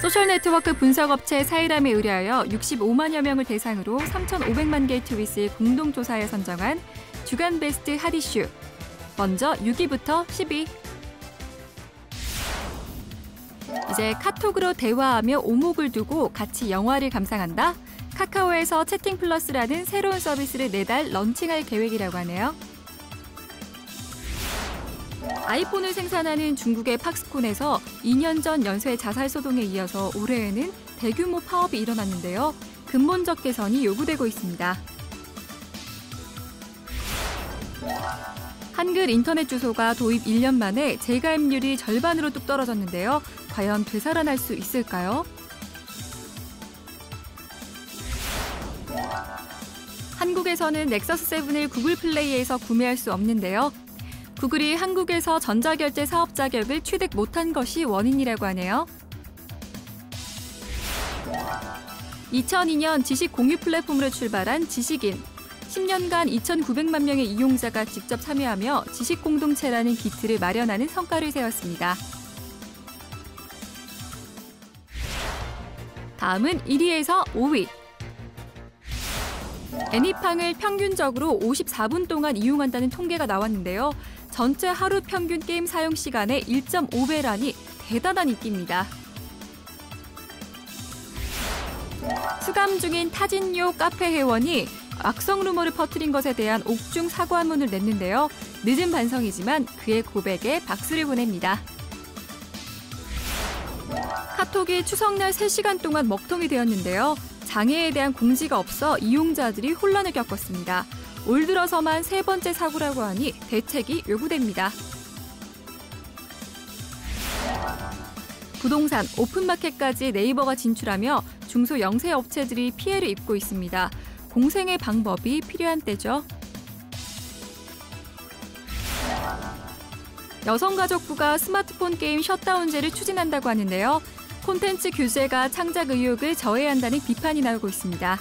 소셜네트워크 분석업체 사이람에 의뢰하여 65만여 명을 대상으로 3,500만 개의 트윗을 공동조사에 선정한 주간 베스트 핫 이슈. 먼저 6위부터 10위. 이제 카톡으로 대화하며 오목을 두고 같이 영화를 감상한다? 카카오에서 채팅 플러스라는 새로운 서비스를 내달 런칭할 계획이라고 하네요. 아이폰을 생산하는 중국의 팍스콘에서 2년 전 연쇄 자살 소동에 이어서 올해에는 대규모 파업이 일어났는데요. 근본적 개선이 요구되고 있습니다. 한글 인터넷 주소가 도입 1년 만에 재가입률이 절반으로 뚝 떨어졌는데요. 과연 되살아날 수 있을까요? 한국에서는 넥서스 7을 구글 플레이에서 구매할 수 없는데요. 구글이 한국에서 전자결제 사업 자격을 취득 못한 것이 원인이라고 하네요. 2002년 지식 공유 플랫폼으로 출발한 지식인. 10년간 2,900만 명의 이용자가 직접 참여하며 지식 공동체라는 기틀을 마련하는 성과를 세웠습니다. 다음은 1위에서 5위. 애니팡을 평균적으로 54분 동안 이용한다는 통계가 나왔는데요. 전체 하루 평균 게임 사용 시간의 1.5배라니 대단한 인기입니다. 수감 중인 타진요 카페 회원이 악성 루머를 퍼뜨린 것에 대한 옥중 사과문을 냈는데요. 늦은 반성이지만 그의 고백에 박수를 보냅니다. 카톡이 추석날 3시간 동안 먹통이 되었는데요. 장애에 대한 공지가 없어 이용자들이 혼란을 겪었습니다. 올 들어서만 세 번째 사고라고 하니 대책이 요구됩니다. 부동산, 오픈마켓까지 네이버가 진출하며 중소 영세 업체들이 피해를 입고 있습니다. 공생의 방법이 필요한 때죠. 여성가족부가 스마트폰 게임 셧다운제를 추진한다고 하는데요. 콘텐츠 규제가 창작 의욕을 저해한다는 비판이 나오고 있습니다.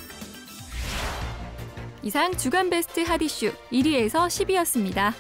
이상 주간 베스트 핫이슈 1위에서 10위였습니다.